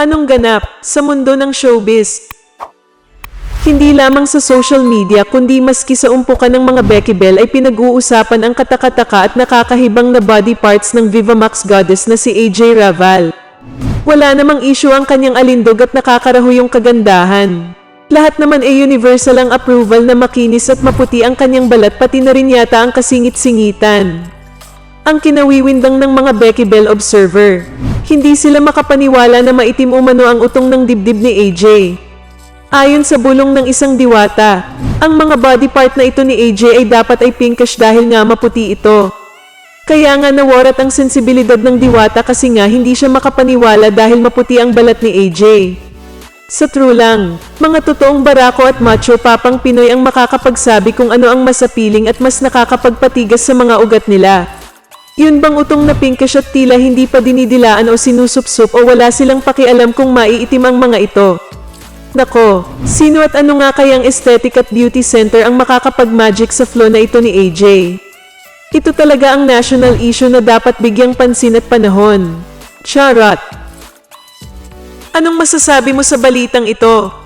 Anong ganap sa mundo ng showbiz? Hindi lamang sa social media kundi maski sa umpukan ng mga Becky Bell ay pinag-uusapan ang katakataka at nakakahibang na body parts ng Viva Max goddess na si AJ Raval. Wala namang issue ang kanyang alindog at nakakaraho yung kagandahan. Lahat naman ay universal ang approval na makinis at maputi ang kanyang balat pati na rin yata ang kasingit-singitan. Ang kinawiwindang ng mga Becky Bell observer. Hindi sila makapaniwala na maitim umano ang utong ng dibdib ni AJ. Ayon sa bulong ng isang diwata, ang mga body part na ito ni AJ ay dapat ay pinkish dahil nga maputi ito. Kaya nga nawarat ang sensibilidad ng diwata kasi nga hindi siya makapaniwala dahil maputi ang balat ni AJ. Sa true lang, mga totoong barako at macho papang Pinoy ang makakapagsabi kung ano ang masapiling at mas nakakapagpatigas sa mga ugat nila. Yun bang utong na pinkish at tila hindi pa dinidilaan o sinusupsup o wala silang pakialam kung maiitim ang mga ito? Nako, sino at ano nga kayang aesthetic at beauty center ang makakapag-magic sa flow na ito ni AJ? Ito talaga ang national issue na dapat bigyang pansin at panahon. Charot! Anong masasabi mo sa balitang ito?